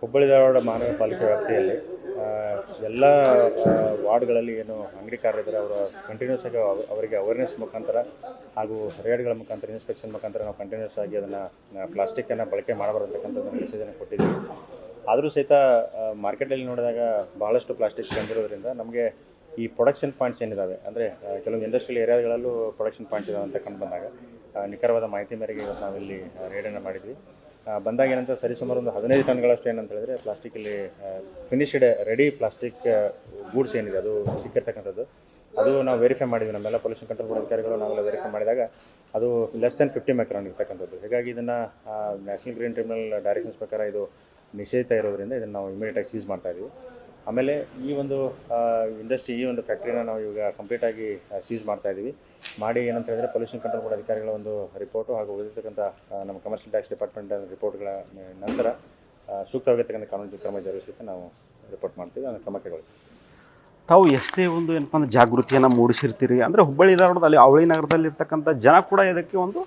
ಹುಬ್ಬಳ್ಳಿ ಧಾರವಾಡ ಮಹಾನಗರ ಪಾಲಿಕೆ ವ್ಯಾಪ್ತಿಯಲ್ಲಿ ಎಲ್ಲ ವಾರ್ಡ್ಗಳಲ್ಲಿ ಏನು ಅಂಗಡಿಕಾರರಿದ್ದಾರೆ, ಅವರ ಕಂಟಿನ್ಯೂಸ್ ಆಗಿ ಅವ- ಅವರಿಗೆ ಅವೇರ್ನೆಸ್ ಮುಖಾಂತರ ಹಾಗೂ ರೇಡ್ಗಳ ಮುಖಾಂತರ ಇನ್ಸ್ಪೆಕ್ಷನ್ ಮುಖಾಂತರ ನಾವು ಕಂಟಿನ್ಯೂಸ್ ಆಗಿ ಅದನ್ನು ಪ್ಲಾಸ್ಟಿಕ್ಕನ್ನು ಬಳಕೆ ಮಾಡಬಾರ್ದು ಅಂತಕ್ಕಂಥದ್ದನ್ನು ಮೆಸೇಜನ್ನು ಕೊಟ್ಟಿದ್ದೀವಿ. ಆದರೂ ಸಹಿತ ಮಾರ್ಕೆಟಲ್ಲಿ ನೋಡಿದಾಗ ಭಾಳಷ್ಟು ಪ್ಲಾಸ್ಟಿಕ್ ಬಂದಿರೋದ್ರಿಂದ ನಮಗೆ ಈ ಪ್ರೊಡಕ್ಷನ್ ಪಾಯಿಂಟ್ಸ್ ಏನಿದ್ದಾವೆ ಅಂದರೆ ಕೆಲವೊಂದು ಇಂಡಸ್ಟ್ರಿಯಲ್ ಏರಿಯಾಗಳಲ್ಲೂ ಪ್ರೊಡಕ್ಷನ್ ಪಾಯಿಂಟ್ಸ್ ಇದಾವೆ ಅಂತ ಕಂಡು ಬಂದಾಗ ನಿಖರವಾದ ಮಾಹಿತಿ ಮೇರೆಗೆ ಇವತ್ತು ನಾವಿಲ್ಲಿ ರೇಡನ್ನು ಮಾಡಿದ್ವಿ. ಬಂದಾಗ ಏನಂತ ಸರಿಸುಮಾರು ಒಂದು ಹದಿನೈದು ಟನ್ಗಳಷ್ಟು ಏನಂತ ಹೇಳಿದ್ರೆ ಪ್ಲಾಸ್ಟಿಕಲ್ಲಿ ಫಿನಿಶ್ಡ್ ರೆಡಿ ಪ್ಲಾಸ್ಟಿಕ್ ಗೂಡ್ಸ್ ಏನಿದೆ, ಅದು ಸಿಕ್ಕಿರ್ತಕ್ಕಂಥದ್ದು. ಅದು ನಾವು ವೆರಿಫೈ ಮಾಡಿದ್ವಿ, ನಮ್ಮೆಲ್ಲ ಪೊಲ್ಯೂಷನ್ ಕಂಟ್ರೋಲ್ ಬೋರ್ಡ್ ಅಧಿಕಾರಿಗಳು ನಾವೆಲ್ಲ ವೆರಿಫೈ ಮಾಡಿದಾಗ ಅದು ಲೆಸ್ ದೆನ್ ಫಿಫ್ಟಿ ಮೈಕ್ರಾನ್ ಇರ್ತಕ್ಕಂಥದ್ದು. ಹೀಗಾಗಿ ಇದನ್ನು ನ್ಯಾಷನಲ್ ಗ್ರೀನ್ ಟ್ರಿಬ್ಯುನಲ್ ಡೈರೆಕ್ಷನ್ಸ್ ಪ್ರಕಾರ ಇದು ನಿಷೇಧ ಇರೋದ್ರಿಂದ ಇದನ್ನು ನಾವು ಇಮಿಡಿಯೇಟಾಗಿ ಸೀಸ್ ಮಾಡ್ತಾ ಇದ್ವಿ. ಆಮೇಲೆ ಈ ಒಂದು ಇಂಡಸ್ಟ್ರಿ ಈ ಒಂದು ಫ್ಯಾಕ್ಟ್ರಿನ ನಾವು ಇವಾಗ ಕಂಪ್ಲೀಟಾಗಿ ಸೀಸ್ ಮಾಡ್ತಾ ಇದ್ದೀವಿ ಮಾಡಿ ಏನಂತ ಹೇಳಿದ್ರೆ ಪೊಲ್ಯೂಷನ್ ಕಂಟ್ರೋಲ್ ಬೋರ್ಡ್ ಅಧಿಕಾರಿಗಳ ಒಂದು ರಿಪೋರ್ಟು ಹಾಗೂ ಉಳಿದಿರ್ತಕ್ಕಂಥ ನಮ್ಮ ಕಮರ್ಷಿಯಲ್ ಟ್ಯಾಕ್ಸ್ ಡಿಪಾರ್ಟ್ಮೆಂಟ್ ರಿಪೋರ್ಟ್ಗಳ ನಂತರ ಸೂಕ್ತವಾಗಿರ್ತಕ್ಕಂಥ ಕಾನೂನು ಕ್ರಮ ಜರುಗಿಸಲಿಕ್ಕೆ ನಾವು ರಿಪೋರ್ಟ್ ಮಾಡ್ತೀವಿ. ಅದನ್ನು ಕ್ರಮ ಕೈಗೊಳ್ತೀವಿ ತಾವು ಎಷ್ಟೇ ಒಂದು ಏನಪ್ಪ ಅಂದ್ರೆ ಜಾಗೃತಿಯನ್ನು ಮೂಡಿಸಿರ್ತೀರಿ ಅಂದರೆ ಹುಬ್ಬಳ್ಳಿ ಧಾರವಾಡದಲ್ಲಿ ಅವಳಿ ನಗರದಲ್ಲಿ ಇರ್ತಕ್ಕಂಥ ಜನ ಕೂಡ ಇದಕ್ಕೆ ಒಂದು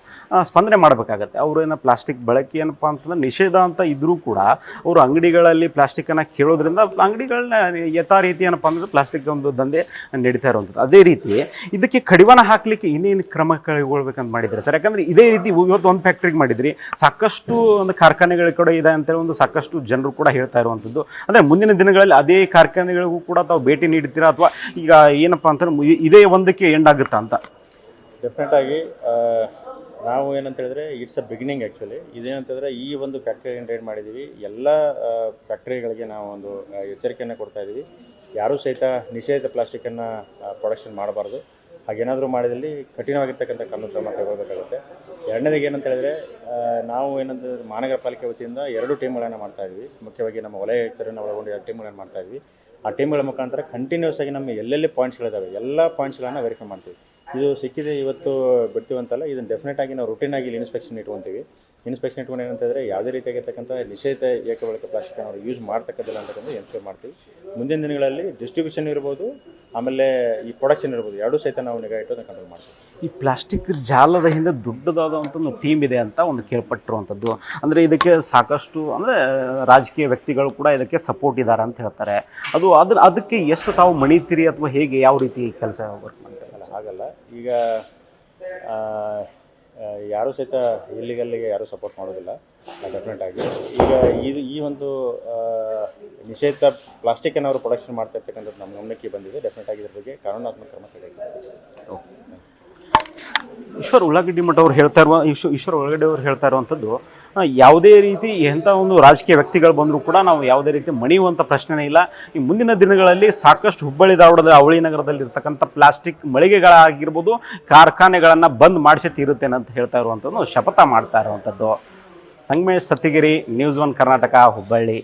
ಸ್ಪಂದನೆ ಮಾಡಬೇಕಾಗತ್ತೆ. ಅವರು ಏನೋ ಪ್ಲಾಸ್ಟಿಕ್ ಬಳಕೆ ಏನಪ್ಪ ಅಂತಂದ್ರೆ ನಿಷೇಧ ಅಂತ ಇದ್ರೂ ಕೂಡ ಅವರು ಅಂಗಡಿಗಳಲ್ಲಿ ಪ್ಲಾಸ್ಟಿಕ್ಕನ್ನು ಕೇಳೋದ್ರಿಂದ ಅಂಗಡಿಗಳನ್ನ ಯಥಾ ರೀತಿ ಏನಪ್ಪ ಅಂದ್ರೆ ಪ್ಲಾಸ್ಟಿಕ್ ಒಂದು ದಂಧೆ ನಡೀತಾ ಇರುವಂಥದ್ದು. ಅದೇ ರೀತಿ ಇದಕ್ಕೆ ಕಡಿವಾಣ ಹಾಕಲಿಕ್ಕೆ ಇನ್ನೇನು ಕ್ರಮ ಕೈಗೊಳ್ಬೇಕಂತ ಮಾಡಿದ್ರು ಸರ್. ಯಾಕಂದರೆ ಇದೇ ರೀತಿ ಇವತ್ತು ಒಂದು ಫ್ಯಾಕ್ಟ್ರಿಗೆ ಮಾಡಿದ್ರಿ. ಸಾಕಷ್ಟು ಒಂದು ಕಾರ್ಖಾನೆಗಳ ಕಡೆ ಇದೆ ಅಂತೇಳಿ ಒಂದು ಸಾಕಷ್ಟು ಜನರು ಕೂಡ ಹೇಳ್ತಾ ಇರುವಂಥದ್ದು. ಅಂದರೆ ಮುಂದಿನ ದಿನಗಳಲ್ಲಿ ಅದೇ ಕಾರ್ಖಾನೆಗಳಿಗೂ ಕೂಡ ತಾವು ಭೇಟಿ ನೀಡ್ತೀರಾ ಅಥವಾ ಈಗ ಏನಪ್ಪ ಅಂತಂದ್ರೆ ಇದೇ ಒಂದಕ್ಕೆ ಎಂಡ್ ಆಗುತ್ತಾ ಅಂತ? ಡೆಫಿನೆಟಾಗಿ ನಾವು ಏನಂತ ಹೇಳಿದ್ರೆ ಇಟ್ಸ್ ಅ ಬಿಗಿನಿಂಗ್ ಆ್ಯಕ್ಚುಲಿ ಇದೇನಂತ ಹೇಳಿದ್ರೆ, ಈ ಒಂದು ಫ್ಯಾಕ್ಟ್ರಿ ರೈಡ್ ಮಾಡಿದ್ದೀವಿ ಎಲ್ಲ ಫ್ಯಾಕ್ಟ್ರಿಗಳಿಗೆ ನಾವು ಒಂದು ಎಚ್ಚರಿಕೆಯನ್ನು ಕೊಡ್ತಾ ಇದ್ದೀವಿ ಯಾರೂ ಸಹಿತ ನಿಷೇಧಿತ ಪ್ಲಾಸ್ಟಿಕ್ಕನ್ನು ಪ್ರೊಡಕ್ಷನ್ ಮಾಡಬಾರ್ದು. ಹಾಗೇನಾದರೂ ಮಾಡಿದಲ್ಲಿ ಕಠಿಣವಾಗಿರ್ತಕ್ಕಂಥ ಕಾನೂನು ಕ್ರಮ ಕೈಗೊಳ್ಳಬೇಕಾಗುತ್ತೆ ಎರಡನೇದಾಗಿ ಏನಂತ ಹೇಳಿದ್ರೆ ನಾವು ಏನಂತ ಹೇಳಿದ್ರೆ ಮಹಾನಗರ ಪಾಲಿಕೆ ವತಿಯಿಂದ ಎರಡು ಟೀಮ್ಗಳನ್ನು ಮಾಡ್ತಾ ಇದ್ವಿ. ಮುಖ್ಯವಾಗಿ ನಮ್ಮ ವಲಯ ಆಯುಕ್ತರನ್ನು ಒಳಗೊಂಡು ಎರಡು ಟೀಮ್ಗಳನ್ನು ಮಾಡ್ತಾ ಇದ್ವಿ. ಆ ಟೀಮ್ಗಳ ಮುಖಾಂತರ ಕಂಟಿನ್ಯೂಸ್ ಆಗಿ ನಮ್ಮ ಎಲ್ಲೆಲ್ಲಿ ಪಾಯಿಂಟ್ಸ್ಗಳಿದ್ದಾವೆ ಎಲ್ಲ ಪಾಯಿಂಟ್ಸ್ಗಳನ್ನು ವೆರಿಫೈ ಮಾಡ್ತೀವಿ. ಇದು ಸಿಕ್ಕಿದೆ ಇವತ್ತು ಬಿಡ್ತೀವಿ ಅಂತಲ್ಲ ಇದನ್ನು ಡೆಫಿನೆಟ್ ಆಗಿ ನಾವು ರುಟೀನ್ ಆಗಿ ಇನ್ಸ್ಪೆಕ್ಷನ್ ಇಟ್ಕೊತೀವಿ. ಇನ್ಸ್ಪೆಕ್ಷನ್ ಇಟ್ಕೊಂಡು ಏನಂತ ಹೇಳಿದ್ರೆ ಯಾವುದೇ ರೀತಿಯಾಗಿರ್ತಕ್ಕಂಥ ನಿಷೇಧ ಏಕಬಳಕೆ ಪ್ಲಾಸ್ಟಿಕ್ ಅವರು ಯೂಸ್ ಮಾಡ್ತಕ್ಕದಿಲ್ಲ ಅಂತಕ್ಕಂಥ ಎನ್ಶೂರ್ ಮಾಡ್ತೀವಿ. ಮುಂದಿನ ದಿನಗಳಲ್ಲಿ ಡಿಸ್ಟ್ರಿಬ್ಯೂಷನ್ ಇರ್ಬೋದು ಆಮೇಲೆ ಈ ಪ್ರೊಡಕ್ಷನ್ ಇರ್ಬೋದು ಎರಡೂ ಸಹಿತ ನಾವು ನಿಗಾ ಇಟ್ಟು ಕಂಟ್ರೋಲ್ ಮಾಡ್ತೀವಿ. ಈ ಪ್ಲಾಸ್ಟಿಕ್ ಜಾಲದ ಹಿಂದೆ ದೊಡ್ಡದಾದಂಥ ಒಂದು ಟೀಮ್ ಇದೆ ಅಂತ ಒಂದು ಕೇಳ್ಪಟ್ಟಿರುವಂಥದ್ದು. ಅಂದರೆ ಇದಕ್ಕೆ ಸಾಕಷ್ಟು ಅಂದರೆ ರಾಜಕೀಯ ವ್ಯಕ್ತಿಗಳು ಕೂಡ ಇದಕ್ಕೆ ಸಪೋರ್ಟ್ ಇದ್ದಾರೆ ಅಂತ ಹೇಳ್ತಾರೆ. ಅದು ಅದ್ರ ಅದಕ್ಕೆ ಎಷ್ಟು ತಾವು ಮಣಿತೀರಿ ಅಥವಾ ಹೇಗೆ ಯಾವ ರೀತಿ ಕೆಲಸ ವರ್ಕ್ ಮಾಡ್ತಾರೆ? ಹಾಗಲ್ಲ. ಈಗ ಯಾರೂ ಸಹಿತ ಇಲ್ಲಿಗಲ್ಲಿಗೆ ಯಾರೂ ಸಪೋರ್ಟ್ ಮಾಡೋದಿಲ್ಲ ಡೆಫಿನೆಟ್ ಆಗಿ. ಈಗ ಇದು ಈ ಒಂದು ನಿಷೇಧ ಪ್ಲಾಸ್ಟಿಕ್ಕನ್ನು ಅವರು ಪ್ರೊಡಕ್ಷನ್ ಮಾಡ್ತಾ ಇರ್ತಕ್ಕಂಥದ್ದು ನಮ್ಮ ಗಮನಕ್ಕೆ ಬಂದಿದೆ. ಡೆಫಿನೆಟ್ ಆಗಿ ಇದ್ರ ಬಗ್ಗೆ ಕಾನೂನಾತ್ಮಕ ಕ್ರಮ ಈಶ್ವರ್ ಉಳ್ಳಾಗಡ್ಡಿ ಮಠ ಅವ್ರು ಹೇಳ್ತಾ ಇರುವ ಈಶ್ವ ಈಶ್ವರ್ ಉಳ್ಳಾಗಡ್ಡಿ ಅವ್ರು ಹೇಳ್ತಾ ಇರುವಂಥದ್ದು ಯಾವುದೇ ರೀತಿ ಎಂಥ ಒಂದು ರಾಜಕೀಯ ವ್ಯಕ್ತಿಗಳು ಬಂದರೂ ಕೂಡ ನಾವು ಯಾವುದೇ ರೀತಿ ಮಣಿಯುವಂಥ ಪ್ರಶ್ನೆನೇ ಇಲ್ಲ. ಈ ಮುಂದಿನ ದಿನಗಳಲ್ಲಿ ಸಾಕಷ್ಟು ಹುಬ್ಬಳ್ಳಿ ಧಾರವಾಡದ ಅವಳಿ ನಗರದಲ್ಲಿ ಇರ್ತಕ್ಕಂಥ ಪ್ಲಾಸ್ಟಿಕ್ ಮಳಿಗೆಗಳಾಗಿರ್ಬೋದು, ಕಾರ್ಖಾನೆಗಳನ್ನು ಬಂದ್ ಮಾಡಿಸಿ ತೀರುತ್ತೇನೆ ಅಂತ ಹೇಳ್ತಾ ಇರುವಂಥದ್ದು, ಶಪಥ ಮಾಡ್ತಾ ಇರುವಂಥದ್ದು. Sangamesh Sattigiri news one Karnataka Hubballi